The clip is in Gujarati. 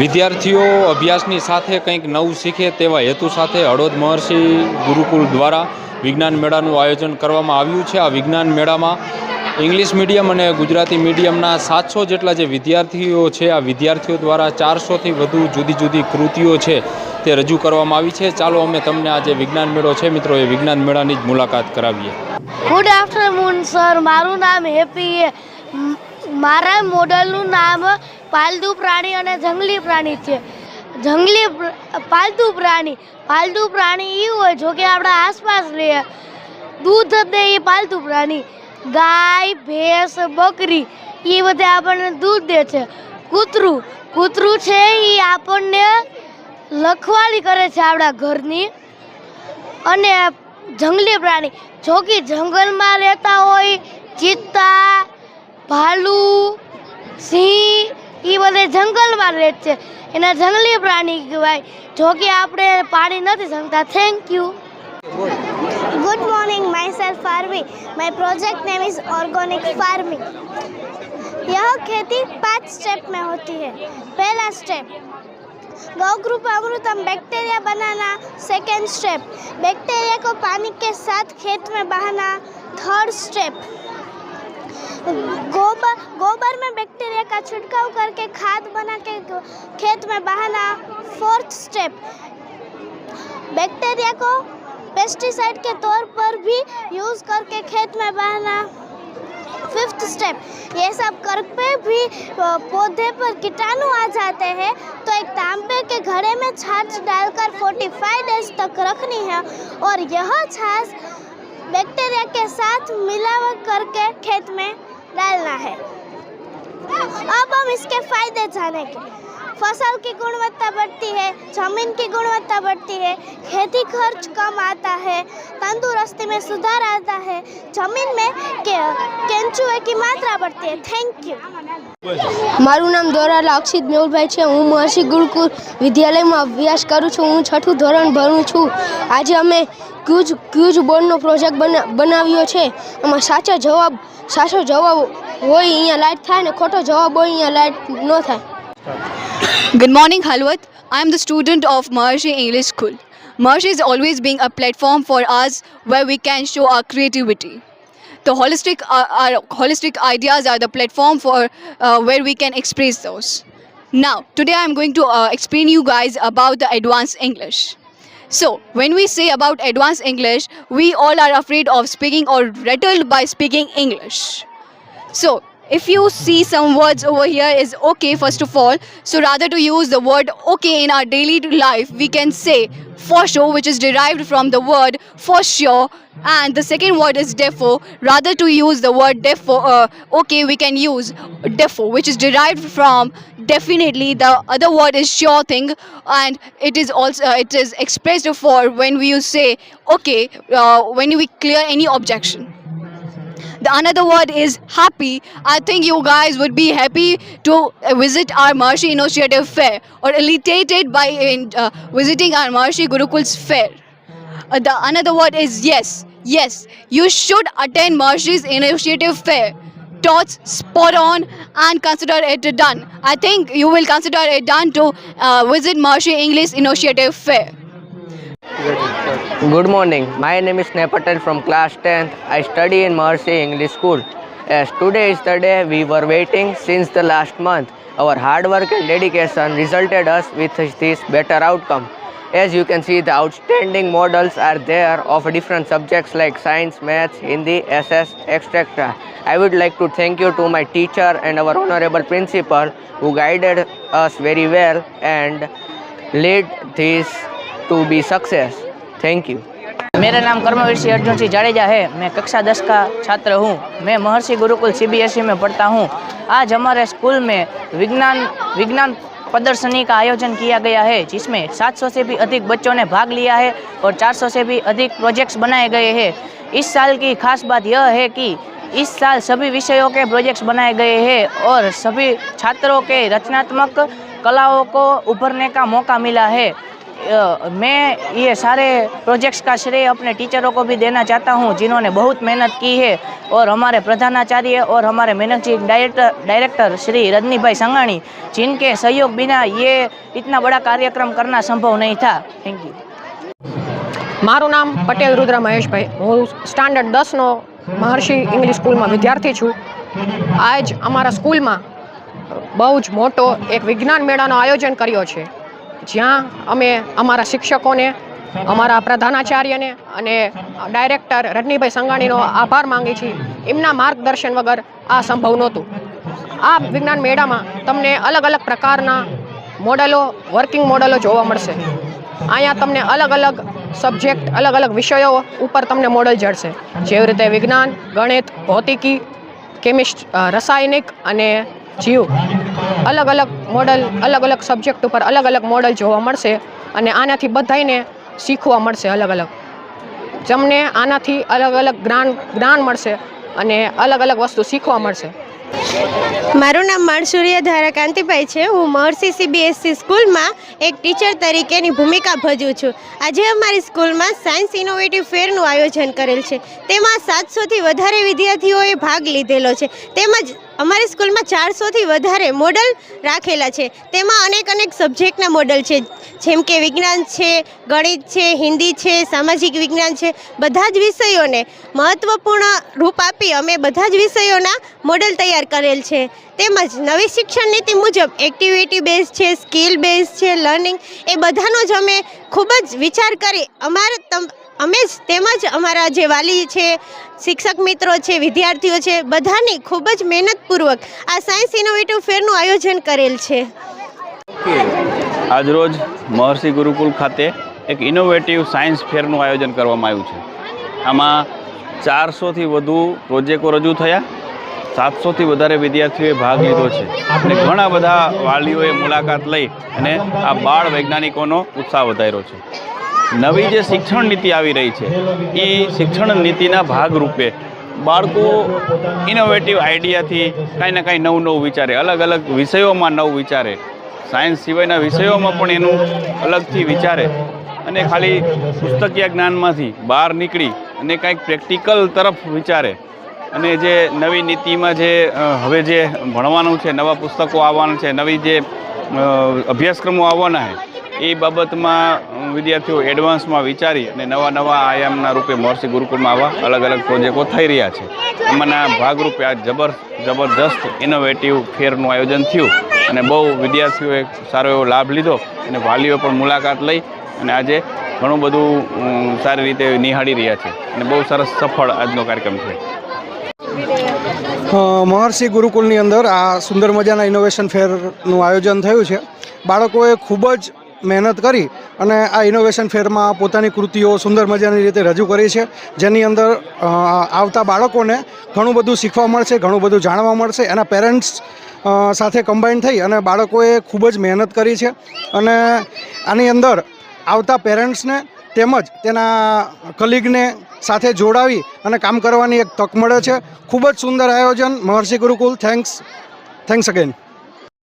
વિદ્યાર્થીઓ અભ્યાસની સાથે કંઈક નવું શીખે તેવા હેતુ સાથે હળવદ મહર્ષિ ગુરુકુળ દ્વારા વિજ્ઞાન મેળાનું આયોજન કરવામાં આવ્યું છે. આ વિજ્ઞાન મેળામાં ઇંગ્લિશ મીડિયમ અને ગુજરાતી મીડિયમના સાતસો જેટલા જે વિદ્યાર્થીઓ છે, આ વિદ્યાર્થીઓ દ્વારા ચારસોથી વધુ જુદી જુદી કૃતિઓ છે તે રજૂ કરવામાં આવી છે. ચાલો અમે તમને આ જે વિજ્ઞાન મેળો છે મિત્રો, એ વિજ્ઞાન મેળાની જ મુલાકાત કરાવીએ. ગુડ આફ્ટરનૂન સર મારું નામ હેપી મારા મોડલનું નામ પાલતુ પ્રાણી અને જંગલી પ્રાણી છે. જંગલી પાલતુ પ્રાણી પાલતુ પ્રાણી એ હોય જો કે આપણા આસપાસ રહે દૂધ દે એ પાલતુ પ્રાણી, ગાય, ભેંસ, બકરી એ બધે આપણને દૂધ દે છે. કૂતરું કૂતરું છે એ આપણને લખવાળી કરે છે આપણા ઘરની. અને જંગલી પ્રાણી, જો કે જંગલમાં રહેતા હોય ચિત્તા, ભાલુ, સિંહ એ બધે જંગલમાં રહે છે એના જંગલી પ્રાણી કહેવાય જો કે આપણે પાણી નથી શકતા thank you Good morning, myself Farvi. My project name is organic farming. यह खेती पांच स्टेप में होती है पहला स्टेप गौग्रुप अमृतम बैक्टीरिया बनाना सेकेंड स्टेप बैक्टीरिया को पानी के साथ खेत में बहाना थर्ड स्टेप गोबर गोबर में बैक्टीरिया का छिड़काव करके खाद बना के खेत में बहाना फोर्थ स्टेप बैक्टीरिया को पेस्टिसाइड के तौर पर भी यूज़ करके खेत में बहाना फिफ्थ स्टेप ये सब करके भी पौधे पर कीटाणु आ जाते हैं तो एक तांबे के घड़े में छाछ डालकर 45 डेज़ तक रखनी है और यह छाछ बैक्टीरिया के साथ मिलावा करके खेत में डालना है अब हम इसके फायदे जानेंगे फसल की गुणवत्ता बढ़ती है जमीन की गुणवत्ता बढ़ती है खेती खर्च कम आता है तंदुरुस्ती में सुधार आता है जमीन में के, केंचुए की मात्रा बढ़ती है थैंक यू મારું નામ દોરાલા અક્ષિત મેહુલભાઈ છે હું મહર્ષિ ગુરુકુળ વિદ્યાલયમાં અભ્યાસ કરું છું હું છઠ્ઠું ધોરણ ભણું છું આજે અમે ક્યુઝ ક્યુઝ બોર્ડનો પ્રોજેક્ટ બના બનાવ્યો છે એમાં સાચો જવાબ સાચો જવાબ હોય અહીંયા લાઈટ થાય ને ખોટો જવાબ હોય અહીંયા લાઈટ ન થાય Good morning, Halwat. I am the student of Maharshi English School. Maharshi is always being a platform for us where we can show our creativity. The holistic, uh, our holistic ideas are the platform for uh, where we can express those. Now, today I am going to uh, explain you guys about the advanced English. So, when we say about advanced English, we all are afraid of speaking or rattled by speaking English. So, if you see some words over here is okay first of all, so rather to use the word okay in our daily life, we can say for sure, which is derived from the word for sure, and the second word is therefore. Rather to use the word therefore, uh, okay, we can use therefore, which is derived from definitely. The other word is sure thing, and it is also uh, it is expressed for when we say okay uh, when we clear any objection. The another word is happy. I think you guys would be happy to uh, visit our Maharshi Initiative Fair or elated by uh, visiting our Maharshi Gurukul's fair. Uh, the another word is yes. Yes, you should attend Maharshi's Initiative Fair. Thoughts spot on and consider it done. I think you will consider it done to uh, visit Maharshi English Initiative Fair. Good morning. My name is Sneh Patel from class 10th. I study in Maharshi English School. As today is the day we were waiting since the last month. Our hard work and dedication resulted us with this better outcome. As you can see, the outstanding models are there of different subjects like science, maths, Hindi, SS, etc. I would like to thank you to my teacher and our honorable principal who guided us very well and led this to be success. Thank you मेरा नाम कर्मवीर सिंह अर्जुन सिंह जाडेजा है। मैं कक्षा दस का छात्र हूँ। मैं महर्षि गुरुकुल सीबीएसई में पढ़ता हूँ। आज हमारे स्कूल में विज्ञान विज्ञान प्रदर्शनी का आयोजन किया गया है, जिसमें 700 से भी अधिक बच्चों ने भाग लिया है और 400 से भी अधिक प्रोजेक्ट्स बनाए गए हैं। इस साल की खास बात यह है कि इस साल सभी विषयों के प्रोजेक्ट्स बनाए गए हैं और सभी छात्रों के रचनात्मक कलाओं को उभरने का मौका मिला है। मैं ये सारे प्रोजेक्ट्स का श्रेय अपने टीचरों को भी देना चाहता हूँ जिन्होंने बहुत मेहनत की है और हमारे प्रधानाचार्य और हमारे managing director director Shri Rajni bhai Sangani जिनके सहयोग बिना ये इतना बड़ा कार्यक्रम करना संभव नहीं था थैंक यू મારું નામ પટેલ રુદ્ર મહેશભાઈ હું સ્ટાન્ડર્ડ દસનો મહર્ષિ ઇંગ્લિશ સ્કૂલમાં વિદ્યાર્થી છું આજ અમારા સ્કૂલમાં બહુ જ મોટો એક વિજ્ઞાન મેળાનો આયોજન કર્યો છે જ્યાં અમે અમારા શિક્ષકોને, અમારા પ્રધાનાચાર્યને અને ડાયરેક્ટર રજનીભાઈ સંઘાણીનો આભાર માંગીએ છીએ. એમના માર્ગદર્શન વગર આ સંભવ નહોતું. આ વિજ્ઞાન મેળામાં તમને અલગ અલગ પ્રકારના મોડલો, વર્કિંગ મોડલો જોવા મળશે. અહીંયા તમને અલગ અલગ સબ્જેક્ટ, અલગ અલગ વિષયો ઉપર તમને મોડલ જડશે. જેવી રીતે વિજ્ઞાન, ગણિત, ભૌતિકી, કેમિસ્ટ રસાયણિક અને જીવ. અલગ અલગ મોડલ અલગ અલગ સબ્જેક્ટ ઉપર અલગ અલગ મોડલ જોવા મળશે અને આનાથી બધાયને શીખવા મળશે અલગ અલગ. તમને આનાથી અલગ અલગ જ્ઞાન જ્ઞાન મળશે અને અલગ અલગ વસ્તુ શીખવા મળશે. મારું નામ માણસુરિયા ધારા કાંતિભાઈ છે. હું મહર્ષિ સીબીએસસી સ્કૂલમાં એક ટીચર તરીકેની ભૂમિકા ભજવું છું. આજે અમારી સ્કૂલમાં સાયન્સ ઇનોવેટિવ ફેરનું આયોજન કરેલ છે. તેમાં સાતસોથી વધારે વિદ્યાર્થીઓએ ભાગ લીધેલો છે. તેમજ અમારી સ્કૂલમાં ચારસોથી વધારે મોડલ રાખેલા છે. તેમાં અનેક અનેક સબ્જેક્ટના મોડલ છે. જેમ કે વિજ્ઞાન છે, ગણિત છે, હિન્દી છે, સામાજિક વિજ્ઞાન છે. બધા જ વિષયોને મહત્ત્વપૂર્ણ રૂપ આપી અમે બધા જ વિષયોના મોડલ તૈયાર કરેલ છે. તેમજ નવી શિક્ષણ નીતિ મુજબ એક્ટિવિટી બેઝ છે સ્કિલ બેઝ છે લર્નિંગ એ બધાનો જ અમે ખૂબ જ વિચાર કરી અમારે અમે જ તેમજ અમારા જે વાલી છે, શિક્ષક મિત્રો છે, વિદ્યાર્થીઓ છે, બધાની ખૂબ જ મહેનતપૂર્વક આ સાયન્સ ઇનોવેટિવ ફેરનું આયોજન કરેલ છે. આજરોજ મહર્ષિ ગુરુકુલ ખાતે એક ઇનોવેટિવ સાયન્સ ફેરનું આયોજન કરવામાં આવ્યું છે. આમાં ચારસોથી વધુ પ્રોજેક્ટો રજૂ થયા. સાતસોથી વધારે વિદ્યાર્થીઓએ ભાગ લીધો છે. અને ઘણા બધા વાલીઓએ મુલાકાત લઈ અને આ બાળ વૈજ્ઞાનિકોનો ઉત્સાહ વધાર્યો છે. નવી જે શિક્ષણ નીતિ આવી રહી છે, એ શિક્ષણ નીતિના ભાગરૂપે બાળકો ઇનોવેટિવ આઈડિયાથી કાંઈ ને કાંઈ નવું નવું વિચારે, અલગ અલગ વિષયોમાં નવું વિચારે. સાયન્સ સિવાયના વિષયોમાં પણ એનું અલગથી વિચારે. અને ખાલી પુસ્તકીય જ્ઞાનમાંથી બહાર નીકળી અને કાંઈક પ્રેક્ટિકલ તરફ વિચારે. અને જે નવી નીતિમાં જે હવે જે ભણવાનું છે, નવા પુસ્તકો આવવાના છે, નવી જે અભ્યાસક્રમો આવવાના છે, એ બાબતમાં વિદ્યાર્થીઓ એડવાન્સમાં વિચારી અને નવા નવા આયામના રૂપે મહર્ષિ ગુરુકુળમાં આવા અલગ અલગ પ્રોજેક્ટો થઈ રહ્યા છે. એમાંના ભાગરૂપે આ જબર, જબરજસ્ત ઇનોવેટિવ ફેરનું આયોજન થયું અને બહુ વિદ્યાર્થીઓએ સારો એવો લાભ લીધો અને વાલીઓ પણ મુલાકાત લઈ અને આજે ઘણું બધું સારી રીતે નિહાળી રહ્યા છે અને બહુ સરસ સફળ આજનો કાર્યક્રમ છે. મહર્ષિ ગુરુકુલની અંદર આ સુંદર મજાના ઇનોવેશન ફેરનું આયોજન થયું છે. બાળકોએ ખૂબ જ મહેનત કરી અને આ ઇનોવેશન ફેરમાં પોતાની કૃતિઓ સુંદર મજાની રીતે રજૂ કરી છે. જેની અંદર આવતા બાળકોને ઘણું બધું શીખવા મળશે, ઘણું બધું જાણવા મળશે, એના પેરેન્ટ્સ સાથે કમ્બાઈન થઈ અને બાળકોએ ખૂબ જ મહેનત કરી છે. અને આની અંદર આવતા પેરેન્ટ્સને તેમજ તેના કલીગને સાથે જોડાવી અને કામ કરવાની એક તક મળે છે. ખૂબ જ સુંદર આયોજન. Maharshi Gurukul. Thanks thanks again